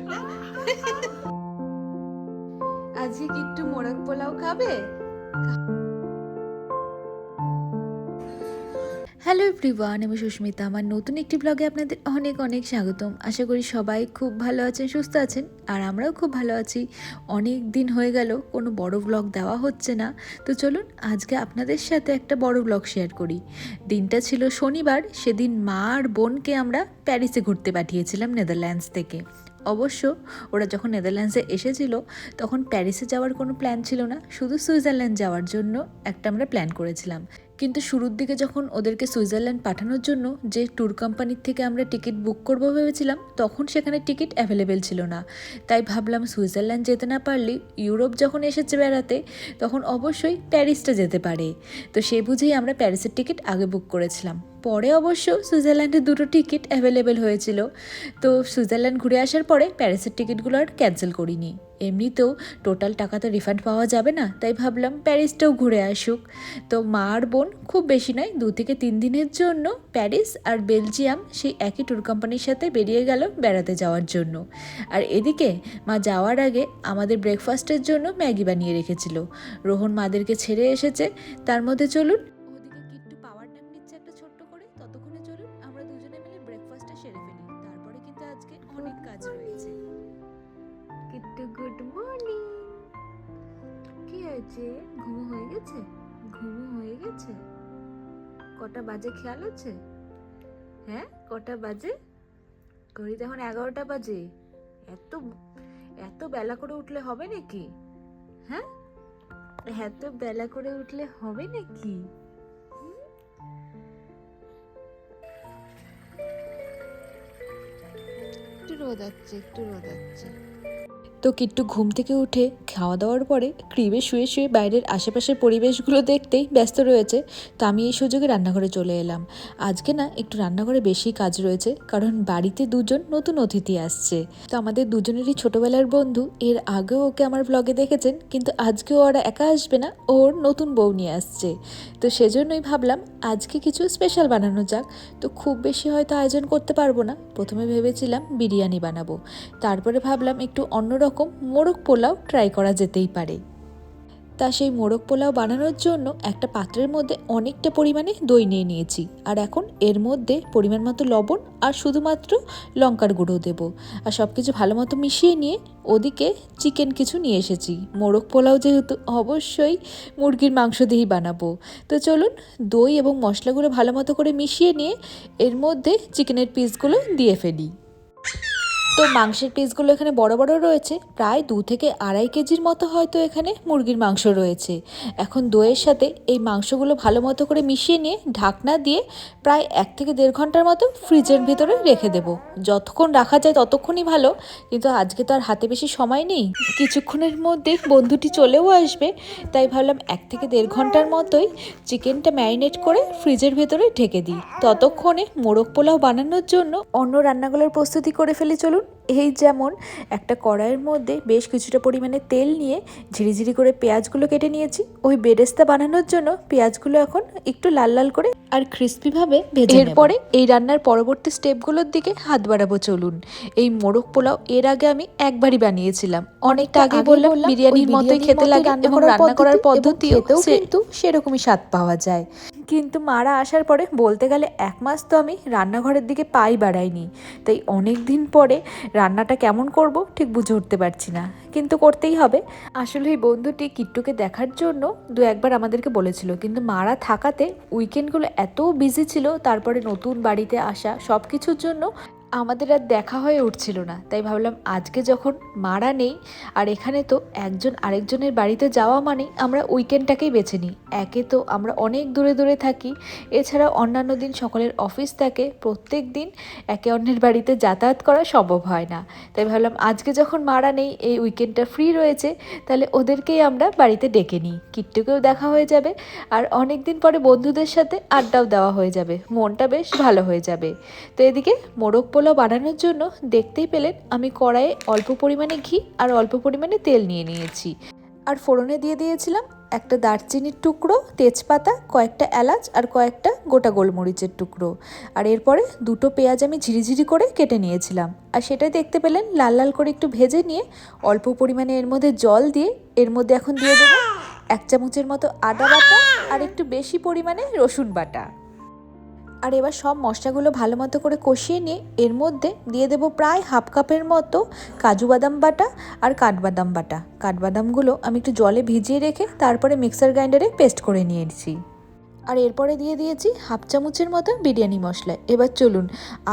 আজকে কি একটু মোরগ পোলাও খাবে? হ্যালো এভরিওয়ান আমি সুস্মিতা। আমার নতুন একটি ব্লগে আপনাদের অনেক অনেক স্বাগতম। আশা করি সবাই খুব ভালো আছেন, সুস্থ আছেন, আর আমরাও খুব ভালো আছি। অনেক দিন হয়ে গেল, কোনো বড় ব্লগ দেওয়া হচ্ছে না। তো চলুন, আজকে আপনাদের সাথে একটা বড় ব্লগ শেয়ার করি। দিনটা ছিল শনিবার, সেদিন মা আর বোনকে আমরা প্যারিসে ঘুরতে পাঠিয়েছিলাম নেদারল্যান্ডস থেকে। অবশ্য ওরা যখন নেদারল্যান্ডসে এসেছিল, তখন প্যারিসে যাওয়ার কোনো প্ল্যান ছিল না। শুধু সুইজারল্যান্ড যাওয়ার জন্য একটা আমরা প্ল্যান করেছিলাম। কিন্তু শুরুর দিকে যখন ওদেরকে সুইজারল্যান্ড পাঠানোর জন্য যে ট্যুর কোম্পানির থেকে আমরা টিকিট বুক করব ভেবেছিলাম, তখন সেখানে টিকিট অ্যাভেলেবেল ছিল না। তাই ভাবলাম সুইজারল্যান্ড যেতে না পারলে ইউরোপ যখন এসেছে বেড়াতে, তখন অবশ্যই প্যারিসটা যেতে পারে। তো সে বুঝেই আমরা প্যারিসের টিকিট আগে বুক করেছিলাম। পরে অবশ্য সুইজারল্যান্ডের দুটো টিকিট অ্যাভেলেবেল হয়েছিল। তো সুইজারল্যান্ড ঘুরে আসার পরে প্যারিসের টিকিটগুলো আর ক্যান্সেল করিনি। এমনিতেও টোটাল টাকা তো রিফান্ড পাওয়া যাবে না, তাই ভাবলাম প্যারিসটাও ঘুরে আসুক। তো মা আর বোন খুব বেশি নয়, দু থেকে তিন দিনের জন্য প্যারিস আর বেলজিয়াম সেই একই ট্যুর কোম্পানির সাথে বেরিয়ে গেল বেড়াতে যাওয়ার জন্য। আর এদিকে মা যাওয়ার আগে আমাদের ব্রেকফাস্টের জন্য ম্যাগি বানিয়ে রেখেছিল। রোহন মাদেরকে ছেড়ে এসেছে, তার মধ্যে চলুন হয়েছে ঘুমো হয়ে গেছে? ঘুমো হয়ে গেছে? কটা বাজে খেয়াল আছে? হ্যাঁ কটা বাজে? ঘড়িতে এখন এগারোটা বাজে। এত এত বেলা করে উঠলে হবে নাকি? হ্যাঁ? এত বেলা করে উঠলে হবে নাকি? একটু রোদ আছে একটু রোদ আছে তো কিট্টু ঘুম থেকে উঠে খাওয়া দাওয়ার পরে ক্রিবে শুয়ে শুয়ে বাইরের আশেপাশের পরিবেশগুলো দেখতেই ব্যস্ত রয়েছে। তো আমি এই সুযোগে রান্নাঘরে চলে এলাম। আজকে না একটু রান্নাঘরে বেশি কাজ রয়েছে, কারণ বাড়িতে দুজন নতুন অতিথি আসছে। তো আমাদের দুজনেরই ছোটবেলার বন্ধু, এর আগেও ওকে আমার ব্লগে দেখেছেন, কিন্তু আজকেও ওরা একা আসবে না, ওর নতুন বউ নিয়ে আসছে। তো সেজন্যই ভাবলাম আজকে কিছু স্পেশাল বানানো যাক। তো খুব বেশি হয়তো আয়োজন করতে পারব না। প্রথমে ভেবেছিলাম বিরিয়ানি বানাবো। তারপরে ভাবলাম একটু অন্যরকম মোরগ পোলাও ট্রাই করা যেতেই পারে। তা সেই মোরগ পোলাও বানানোর জন্য একটা পাত্রের মধ্যে অনেকটা পরিমাণে দই নিয়ে নিয়েছি। আর এখন এর মধ্যে পরিমাণ মতো লবণ আর শুধুমাত্র লঙ্কার গুঁড়ো দেবো। আর সব কিছু ভালো মতো মিশিয়ে নিয়ে ওদিকে চিকেন কিছু নিয়ে এসেছি। মোরগ পোলাও যেহেতু অবশ্যই মুরগির মাংস দিয়েই বানাবো। তো চলুন দই এবং মশলাগুলো ভালো মতো করে মিশিয়ে নিয়ে এর মধ্যে চিকেনের পিসগুলো দিয়ে ফেলি। তো মাংসের পিসগুলো এখানে বড় বড় রয়েছে। প্রায় দু থেকে আড়াই কেজির মতো হয়তো এখানে মুরগির মাংস রয়েছে। এখন দইয়ের সাথে এই মাংসগুলো ভালো মতো করে মিশিয়ে নিয়ে ঢাকনা দিয়ে প্রায় এক থেকে দেড় ঘণ্টার মতো ফ্রিজের ভিতরে রেখে দেব। যতক্ষণ রাখা যায় ততক্ষণই ভালো, কিন্তু আজকে তো আর হাতে বেশি সময় নেই। কিছুক্ষণের মধ্যে বন্ধুটি চলেও আসবে, তাই ভাবলাম এক থেকে দেড় ঘণ্টার মতোই চিকেনটা ম্যারিনেট করে ফ্রিজের ভেতরে ঢেকে দিই। ততক্ষণে মোরগ পোলাও বানানোর জন্য অন্য রান্নাগুলোর প্রস্তুতি করে ফেলে, চলুন। এই যেমন একটা কড়াইয়ের মধ্যে বেশ কিছুটা পরিমাণে তেল নিয়ে ঝিরিঝিরি করে পেঁয়াজগুলো কেটে নিয়েছি। ওই বেরেস্তা বানানোর জন্য পেঁয়াজগুলো এখন একটু লাল লাল করে আর ক্রিস্পিভাবে ভেজে এরপরে এই রান্নার পরবর্তী স্টেপগুলোর দিকে হাত বাড়াবো চলুন। এই মোরগ পোলাও এর আগে আমি একবারই বানিয়েছিলাম। অনেকটা আগে বললাম বিরিয়ানির মতোই খেতে লাগে এবং রান্না করার পদ্ধতিও কিন্তু সেরকমই স্বাদ পাওয়া যায়। কিন্তু মারা আসার পরে বলতে গেলে এক মাস তো আমি রান্নাঘরের দিকে পাই বাড়াইনি। তাই অনেক দিন পরে রান্নাটা কেমন করব ঠিক বুঝে উঠতে পারছি না। কিন্তু করতেই হবে। আসলে এই বন্ধুটি কিট্টুকে দেখার জন্য দু একবার আমাদেরকে বলেছিল। কিন্তু মারা থাকাতে উইকেন্ডগুলো এত বিজি ছিল, তারপরে নতুন বাড়িতে আসা সব কিছুর জন্য আমাদের আর দেখা হয়ে উঠছিল না। তাই ভাবলাম আজকে যখন মারা নেই, আর এখানে তো একজন আরেকজনের বাড়িতে যাওয়া মানেই আমরা উইকেন্ডটাকেই বেছে নিই। একে তো আমরা অনেক দূরে দূরে থাকি, এছাড়া অন্যান্য দিন সকলের অফিস থাকে, প্রত্যেক দিন একে অন্যের বাড়িতে যাতায়াত করা সম্ভব হয় না। তাই ভাবলাম আজকে যখন মারা নেই, এই উইকেন্ডটা ফ্রি রয়েছে, তাহলে ওদেরকেই আমরা বাড়িতে ডেকে নিই। কিট্টুকেও দেখা হয়ে যাবে, আর অনেক দিন পরে বন্ধুদের সাথে আড্ডাও দেওয়া হয়ে যাবে। মনটা বেশ ভালো হয়ে যাবে। তো এদিকে মোরগ পোলাও বানানোর জন্য দেখতেই পেলেন আমি কড়াইয়ে অল্প পরিমাণে ঘি আর অল্প পরিমাণে তেল নিয়ে নিয়েছি। আর ফোড়নে দিয়ে দিয়েছিলাম একটা দারচিনির টুকরো, তেজপাতা, কয়েকটা এলাচ আর কয়েকটা গোটা গোলমরিচের টুকরো। আর এরপরে দুটো পেঁয়াজ আমি ঝিরিঝিরি করে কেটে নিয়েছিলাম। আর সেটাই দেখতে পেলেন লাল লাল করে একটু ভেজে নিয়ে অল্প পরিমাণে এর মধ্যে জল দিয়ে এর মধ্যে এখন দিয়ে দেবো এক চামচের মতো আদা বাটা আর একটু বেশি পরিমাণে রসুন বাটা। আর এবার সব মশলাগুলো ভালো মতো করে কষিয়ে নিয়ে এর মধ্যে দিয়ে দেবো প্রায় হাফ কাপের মতো কাজু বাদাম বাটা আর কাঠবাদাম বাটা। কাঠবাদামগুলো আমি একটু জলে ভিজিয়ে রেখে তারপরে মিক্সার গ্রাইন্ডারে পেস্ট করে নিয়েছি। আর এরপরে দিয়ে দিয়েছি হাফ চামচের মতো বিরিয়ানি মশলা। এবার চলুন,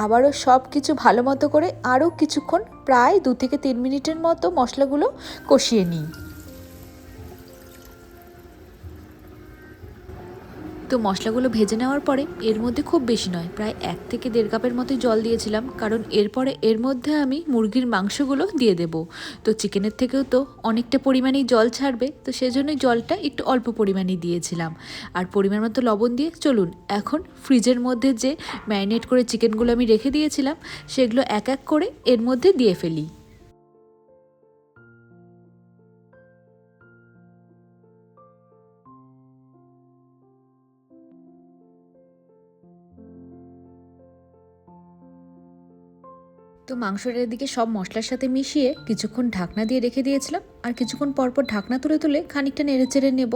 আবারও সব কিছু ভালো মতো করে আরও কিছুক্ষণ, প্রায় দু থেকে তিন মিনিটের মতো মশলাগুলো কষিয়ে নিই। তো মশলাগুলো ভেজে নেওয়ার পরে এর মধ্যে খুব বেশি নয়, প্রায় এক থেকে দেড় কাপের মতো জল দিয়েছিলাম। কারণ এরপরে এর মধ্যে আমি মুরগির মাংসগুলো দিয়ে দেব। তো চিকেনের থেকেও তো অনেকটা পরিমাণেই জল ছাড়বে, তো সেজন্যই জলটা একটু অল্প পরিমাণেই দিয়েছিলাম। আর পরিমাণ মতো লবণ দিয়ে চলুন, এখন ফ্রিজের মধ্যে যে ম্যারিনেট করে চিকেনগুলো আমি রেখে দিয়েছিলাম, সেগুলো এক এক করে এর মধ্যে দিয়ে ফেলি। তো মাংসটার দিকে সব মশলার সাথে মিশিয়ে কিছুক্ষণ ঢাকনা দিয়ে রেখে দিয়েছিলাম। আর কিছুক্ষণ পরপর ঢাকনা তুলে তুলে খানিকটা নেড়ে চেড়ে নেব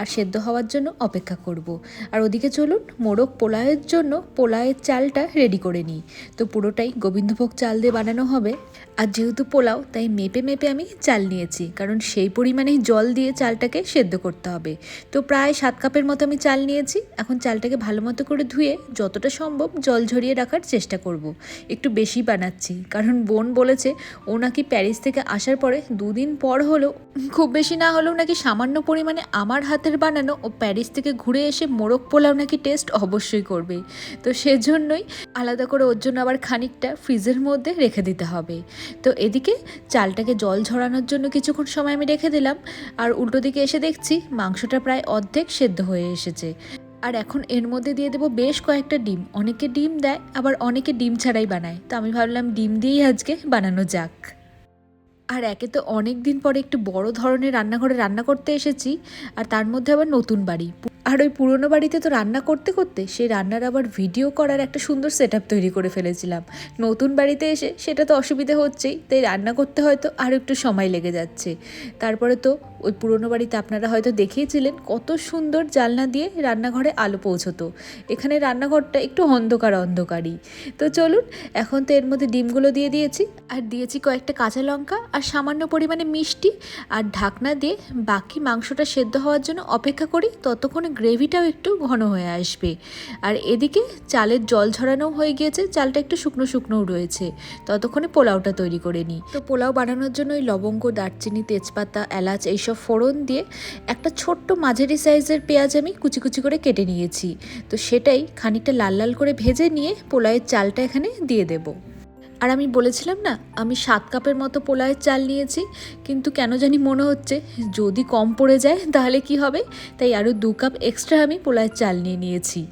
আর সেদ্ধ হওয়ার জন্য অপেক্ষা করব। আর ওদিকে চলুন মোরগ পোলাওয়ের জন্য পোলাওয়ের চালটা রেডি করে নিই তো পুরোটাই গোবিন্দভোগ চাল দিয়ে বানানো হবে আর যেহেতু পোলাও, তাই মেপে মেপে আমি চাল নিয়েছি, কারণ সেই পরিমাণেই জল দিয়ে চালটাকে সেদ্ধ করতে হবে তো প্রায় সাত কাপের মতো আমি চাল নিয়েছি এখন চালটাকে ভালো মতো করে ধুয়ে যতটা সম্ভব জল ঝরিয়ে রাখার চেষ্টা করব। একটু বেশি বানাচ্ছি, কারণ বোন বলেছে, ও নাকি প্যারিস থেকে আসার পরে দুদিন পর হলেও খুব বেশি না হলেও নাকি সামান্য পরিমাণে আমার হাতের বানানো ও প্যারিস থেকে ঘুরে এসে মোরগ পোলাও নাকি টেস্ট অবশ্যই করবে। তো সেজন্যই আলাদা করে ওর জন্য আবার খানিকটা ফ্রিজের মধ্যে রেখে দিতে হবে। তো এদিকে চালটাকে জল ঝরানোর জন্য কিছুক্ষণ সময় আমি রেখে দিলাম। আর উল্টো দিকে এসে দেখছি মাংসটা প্রায় অর্ধেক সেদ্ধ হয়ে এসেছে। আর এখন এর মধ্যে দিয়ে দেবো বেশ কয়েকটা ডিম। অনেকে ডিম দেয়, আবার অনেকে ডিম ছাড়াই বানায়। তো আমি ভাবলাম ডিম দিয়েই আজকে বানানো যাক। আর একে তো অনেক দিন পরে একটু বড় ধরনের রান্নাঘরে রান্না করতে এসেছি, আর তার মধ্যে আবার নতুন বাড়ি। আর ওই পুরনো বাড়িতে তো রান্না করতে করতে সেই রান্নার আবার ভিডিও করার একটা সুন্দর সেট তৈরি করে ফেলেছিলাম। নতুন বাড়িতে এসে সেটা তো অসুবিধা হচ্ছেই, তাই রান্না করতে হয়তো আরও একটু সময় লেগে যাচ্ছে। তারপরে তো ওই পুরনো বাড়িতে আপনারা হয়তো দেখিয়েছিলেন কত সুন্দর জালনা দিয়ে রান্নাঘরে আলো পৌঁছতো। এখানে রান্নাঘরটা একটু অন্ধকার অন্ধকারই। তো চলুন, এখন তো এর মধ্যে ডিমগুলো দিয়ে দিয়েছি। আর দিয়েছি কয়েকটা কাঁচা লঙ্কা আর সামান্য পরিমাণে মিষ্টি। আর ঢাকনা দিয়ে বাকি মাংসটা সেদ্ধ হওয়ার জন্য অপেক্ষা করি, ততক্ষণে গ্রেভিটাও একটু ঘন হয়ে আসবে। আর এদিকে চালের জল ঝরানো হয়ে গিয়েছে, চালটা একটু শুকনো শুকনোও রয়েছে। ততক্ষণে পোলাওটা তৈরি করে নিই। তো পোলাও বানানোর জন্য ওই লবঙ্গ, দারচিনি, তেজপাতা, এলাচ এইসব ফোড়ন দিয়ে একটা ছোট্ট মাঝারি সাইজের পেঁয়াজ আমি কুচি কুচি করে কেটে নিয়েছি। তো সেটাই খানিকটা লাল লাল করে ভেজে নিয়ে পোলাওয়ের চালটা এখানে দিয়ে দেবো। আর আমি বলেছিলাম না, আমি সাত কাপের মতো পোলাওয়ের চাল নিয়েছি, কিন্তু কেন জানি মনে হচ্ছে, যদি কম পড়ে যায় তাহলে কি হবে? তাই আরও দু কাপ এক্সট্রা আমি পোলাওয়ের চাল নিয়ে নিয়েছি।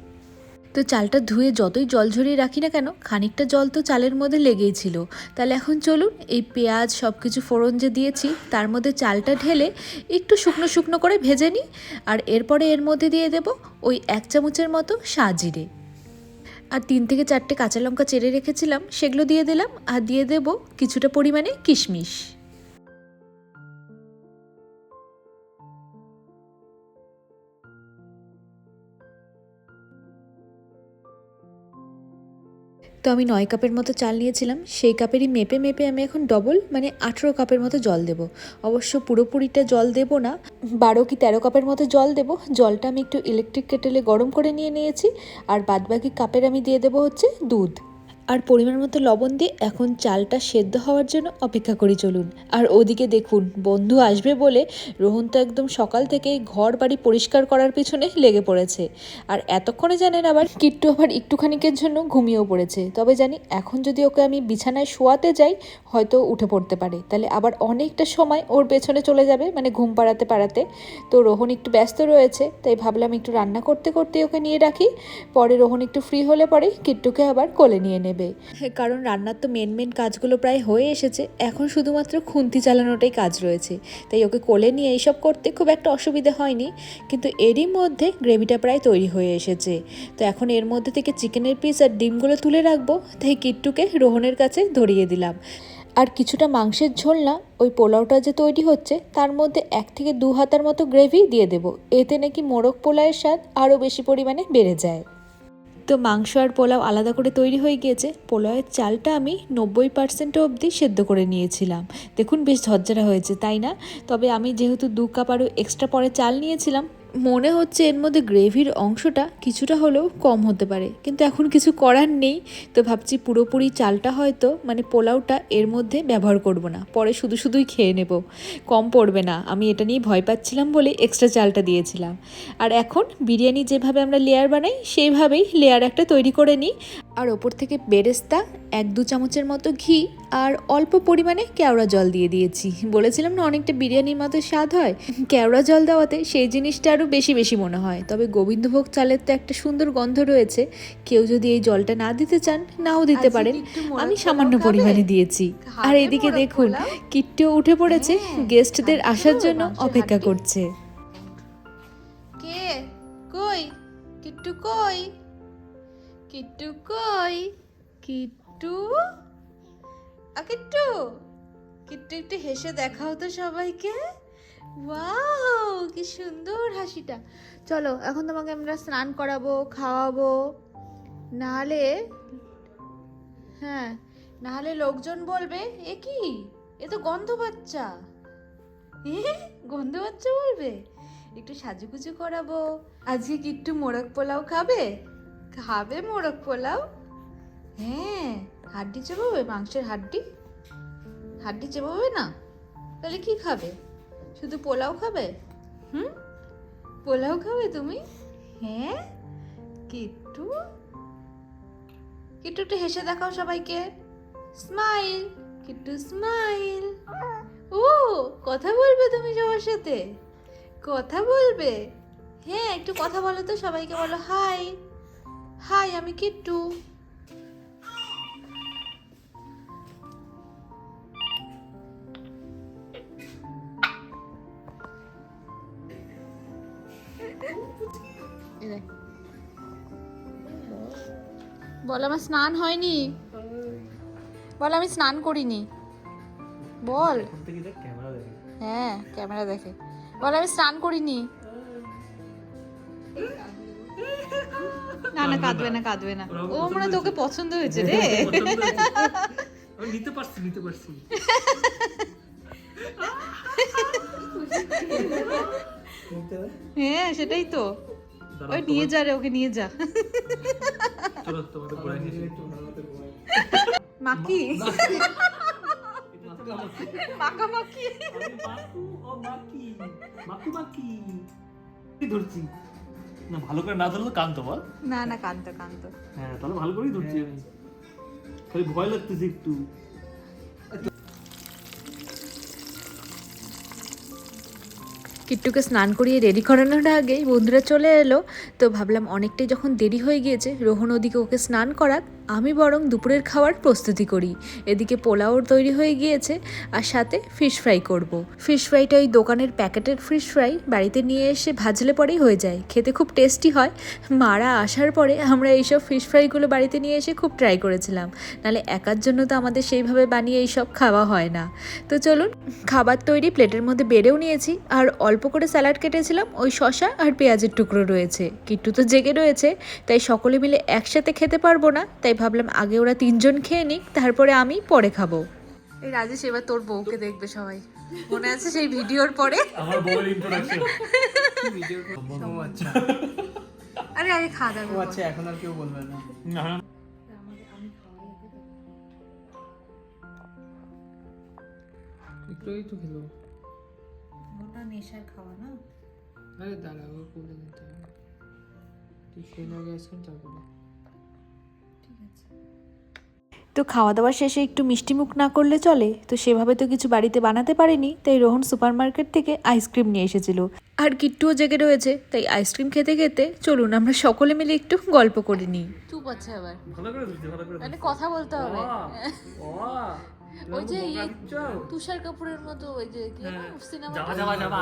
তো চালটা ধুয়ে যতই জল ঝরিয়ে রাখি না কেন, খানিকটা জল তো চালের মধ্যে লেগেই ছিল। তাহলে এখন চলুন এই পেঁয়াজ সব কিছু ফোড়ন যে দিয়েছি, তার মধ্যে চালটা ঢেলে একটু শুকনো শুকনো করে ভেজে নিই, আর এরপরে এর মধ্যে দিয়ে দেব ওই এক চামচের মতো সাজিরে। আর তিন থেকে চারটে কাঁচা লঙ্কা চেড়ে রেখেছিলাম, সেগুলো দিয়ে দিলাম আর দিয়ে দেব কিছুটা পরিমাণে কিশমিশ। আমি নয় কাপের মতো চাল নিয়েছিলাম, সেই কাপেরই মেপে মেপে আমি এখন ডবল মানে আঠেরো কাপের মতো জল দেব। অবশ্য পুরোপুরিটা জল দেব না, বারো কি তেরো কাপের মতো জল দেব। জলটা আমি একটু ইলেকট্রিক কেটেলে গরম করে নিয়ে নিয়েছি, আর বাদবাকি কাপের আমি দিয়ে দেবো হচ্ছে দুধ। আর পরিমাণ মতো লবণ দিয়ে এখন চালটা সেদ্ধ হওয়ার জন্য অপেক্ষা করি চলুন। আর ওদিকে দেখুন, বন্ধু আসবে বলে রোহন তো একদম সকাল থেকেই ঘর বাড়ি পরিষ্কার করার পিছনে লেগে পড়েছে। আর এতক্ষণে জানেন আবার কিট্টু আবার একটুখানিকের জন্য ঘুমিয়েও পড়েছে। তবে জানি এখন যদি ওকে আমি বিছানায় শোয়াতে যাই, হয়তো উঠে পড়তে পারে। তাহলে আবার অনেকটা সময় ওর পেছনে চলে যাবে মানে ঘুম পাড়াতে পাড়াতে। তো রোহন একটু ব্যস্ত রয়েছে, তাই ভাবলাম একটু রান্না করতে করতে ওকে নিয়ে রাখি। পরে রোহন একটু ফ্রি হলে পরে কিট্টুকে আবার কোলে নিয়ে নেবে। ফেলবে কারণ রান্নার তো মেন মেন কাজগুলো প্রায় হয়ে এসেছে। এখন শুধুমাত্র খুন্তি চালানোটাই কাজ রয়েছে। তাই ওকে কোলে নিয়ে এইসব করতে খুব একটা অসুবিধে হয়নি। কিন্তু এরই মধ্যে গ্রেভিটা প্রায় তৈরি হয়ে এসেছে। তো এখন এর মধ্যে থেকে চিকেনের পিস আর ডিমগুলো তুলে রাখব। তাই কিট্টুকে রোহনের কাছে ধরিয়ে দিলাম। আর কিছুটা মাংসের ঝোল না, ওই পোলাওটা যে তৈরি হচ্ছে, তার মধ্যে এক থেকে দু হাতার মতো গ্রেভি দিয়ে দেব। এতে নাকি মোরগ পোলাওয়ের স্বাদ আরও বেশি পরিমাণে বেড়ে যায়। তো মাংস আর পোলাও আলাদা করে তৈরি হয়ে গিয়েছে। পোলাওয়ের চালটা আমি নব্বই পার্সেন্ট অবধি সেদ্ধ করে নিয়েছিলাম। দেখুন বেশ ঝরঝরা হয়েছে, তাই না? তবে আমি যেহেতু দু কাপ আরও এক্সট্রা পরে চাল নিয়েছিলাম মনে হচ্ছে এর মধ্যে গ্রেভির অংশটা কিছুটা হলেও কম হতে পারে। কিন্তু এখন কিছু করার নেই। তো ভাবছি পুরোপুরি চালটা হয়তো মানে পোলাওটা এর মধ্যে ব্যবহার করব না। পরে শুধু শুধুই খেয়ে নেব। কম পড়বে না। আমি এটা নিয়ে ভয় পাচ্ছিলাম বলে এক্সট্রা চালটা দিয়েছিলাম। আর এখন বিরিয়ানি যেভাবে আমরা লেয়ার বানাই, সেইভাবেই লেয়ার একটা তৈরি করে নিই। আর ওপর থেকে বেরেস্তা, এক দু চামচের মতো ঘি আর অল্প পরিমাণে কেওড়া জল দিয়ে দিয়েছি। বলেছিলাম না অনেকটা বিরিয়ানির মতো স্বাদ হয়। কেওড়া জল দেওয়াতে সেই জিনিসটা আরও বেশি বেশি মনে হয়। তবে গোবিন্দভোগ চালের তো একটা সুন্দর গন্ধ রয়েছে। কেউ যদি এই জলটা না দিতে চান নাও দিতে পারেন। আমি সামান্য পরিমাণে দিয়েছি। আর এদিকে দেখুন কিট্টু উঠে পড়েছে। গেস্টদের আসার জন্য অপেক্ষা করছে। কে? কই? কিট্টু কই? কিট্টু কই? কিট্টু? কিট্টু কিট্টু একটু হেসে দেখাও তো সবাইকে। ওয়াও, কি সুন্দর হাসিটা। চলো, এখন তোমাকে আমরা স্নান করাবো, খাওয়াবো। নাহলে হ্যাঁ নাহলে লোকজন বলবে, এ কি? এ তো গন্ধ বাচ্চা। গন্ধ বাচ্চা বলবে? একটু সাজুগুজু করাবো। আজকে কি একটু মোরগ পোলাও খাবে? খাবে মোরগ পোলাও? হ্যাঁ। হাড্ডি চেবাবে মাংসের হাড্ডি? হাড্ডি চেবাবে না, তাহলে কি খাবে? শুধু পোলাও খাবে? হুম? পোলাও খাবে তুমি? হ্যাঁ? কিট্টু? কিট্টু একটু হেসে দেখাও সবাইকে। Smile, Kittu smile. ও, কথা বলবে তুমি সবার সাথে? কথা বলবে? হ্যাঁ একটু কথা বলো তো সবাইকে, বলো, হাই হাই, আমি কিট্টু। বল আমার স্নান হয়নি। বল আমি স্নান করিনি। বল। হ্যাঁ ক্যামেরা দেখে। বল আমি স্নান করিনি। না না কাঁদবে না কাঁদবে না। ও পছন্দ মনে তোকে পছন্দ হয়েছে রে। নিতে পারছি নিতে পারছি। হ্যাঁ সেটাই তো। ওই নিয়ে যা রে ওকে নিয়ে যা। চলো তোমাদের ঘোরায় নিয়ে মাকি? এটা তো আমার। মাকা। মাকি মাকু ও মাকি। মাকু মাকি। কি ধরছি? না ভালো করে না ধরলে তো কান্ত বল। না না কান্ত কান্ত হ্যাঁ তাহলে ভালো করেই ধরছি আমি। খালি ভয় লাগতেছে একটু। কিট্টুকে স্নান করিয়ে রেডি করানোর আগে বন্ধুরা চলে এলো। তো ভাবলাম অনেকটাই যখন দেরি হয়ে গিয়েছে, রোহন ওদিকে ওকে স্নান করাক, আমি বরং দুপুরের খাওয়ার প্রস্তুতি করি। এদিকে পোলাও তৈরি হয়ে গিয়েছে আর সাথে ফিশ ফ্রাই করব। ফিশ ফ্রাইটা ওই দোকানের প্যাকেটের ফিশ ফ্রাই বাড়িতে নিয়ে এসে ভাজলে পরেই হয়ে যায়। খেতে খুব টেস্টি হয়। মারা আসার পরে আমরা এইসব ফিশ ফ্রাইগুলো বাড়িতে নিয়ে এসে খুব ট্রাই করেছিলাম। নাহলে একার জন্য তো আমাদের সেইভাবে বানিয়ে এইসব খাওয়া হয় না। তো চলুন, খাবার তৈরি প্লেটের মধ্যে বেড়েও নিয়েছি আর অল্প করে স্যালাড কেটেছিলাম ওই শশা আর পেঁয়াজের টুকরো রয়েছে। কিট্টু তো জেগে রয়েছে তাই সকলে মিলে একসাথে খেতে পারব না তাই ভাবলাম আগে ওরা তিনজন খেয়ে নিক তারপরে আমি পরে খাব। এই রাজেশ এবার তোর বউকে দেখবে সবাই। মনে আছে সেই ভিডিওর পরে? আমার ইন্ট্রোডাকশন আচ্ছা আরে আগে খাওয়া দাওয়া আচ্ছা এখন আর কেউ বলবে না। তো খেলো। ওটা নেশার খাওয়া না? আরে দাঁড়া ও করে নিতে হবে। তুই খেয়ে না আগে তারপরে ঠিক আছে। তো খাওয়া দাওয়া শেষে একটু মিষ্টি মুখ না করলে চলে? তো সেভাবে তো কিছু বাড়িতে বানাতে পারিনি তাই রোহন সুপার মার্কেট থেকে আইসক্রিম নিয়ে এসেছিল। আর কিট্টুও জেগে রয়েছে তাই আইসক্রিম খেতে খেতে চলুন আমরা সকলে মিলে একটু গল্প করে নিই। চুপ আছে আবার। ভালো করে ধরছি ভালো করে মানে কথা বলতে হবে। ওই যে তুষার কাপুরের মতো ওই যে কি সিনেমা যাবা যাবা যাবা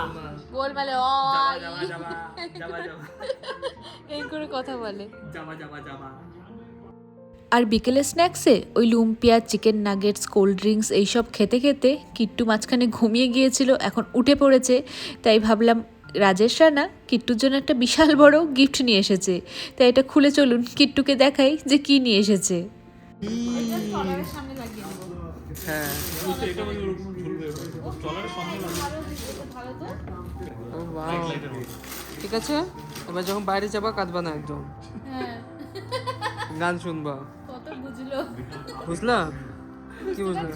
যাবা যাবা এই করে কথা বলে। যাবা যাবা যাবা আর বিকেলে স্ন্যাক্সে ওই lumpia chicken nuggets cold drinks এইসব খেতে খেতে কিট্টু মাঝখানে ঘুমিয়ে গিয়েছিল এখন উঠে পড়েছে। তাই ভাবলাম রাজেশ রানা কিট্টুর জন্য একটা বিশাল বড় গিফট নিয়ে এসেছে। তাই এটা খুলে চলুন কিট্টুকে দেখাই যে কি নিয়ে এসেছে। হ্যাঁ বুঝতে বাহ ঠিক আছে? এবার যখন বাইরে যাবা কাঁদবা না একদম। গান শুনবা। কত বুঝলা? কি বুঝলা?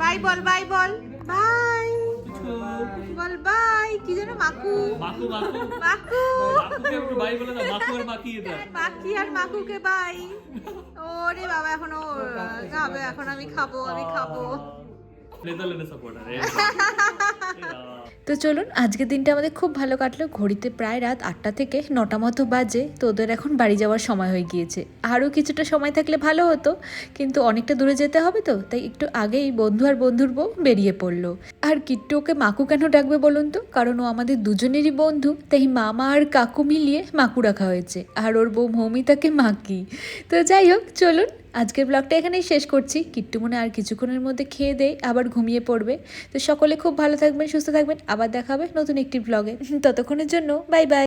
বাই বল। বাই বল বাই বল বাই কি যেন মাকু। মাকু মাকু। মাকু। মাকুকে একটু বাই বলে না মাকু আর মাকি এটা। মাকি আর মাকুকে বাই। ওরে বাবা এখন ও খাবে এখন আমি খাব আমি খাব। নেদারল্যান্ডের সাপোর্টার তো চলুন, আজকের দিনটা আমাদের খুব ভালো কাটলো। ঘড়িতে প্রায় রাত আটটা থেকে নটা মতো বাজে, তো ওদের এখন বাড়ি যাওয়ার সময় হয়ে গিয়েছে। আরও কিছুটা সময় থাকলে ভালো হতো, কিন্তু অনেকটা দূরে যেতে হবে তো, তাই একটু আগেই বন্ধু আর বন্ধুর বউ বেরিয়ে পড়ল। আর কিট্টু ওকে মাকু কেন ডাকবে বলুন তো? কারণ ও আমাদের দুজনেরই বন্ধু, তাই মামা আর কাকু মিলিয়ে মাকু রাখা হয়েছে, আর ওর বউ মৌমিতাকে মাকি। তো যাই হোক, চলুন আজকের ব্লগটা এখানেই শেষ করছি। কিট্টু মনে আর কিছুক্ষণের মধ্যে খেয়ে দেয়, আবার ঘুমিয়ে পড়বে। তো সকলে খুব ভালো থাকবেন, সুস্থ থাকবেন। আবার দেখাবে নতুন একটি ব্লগে ততক্ষণের জন্য বাই বাই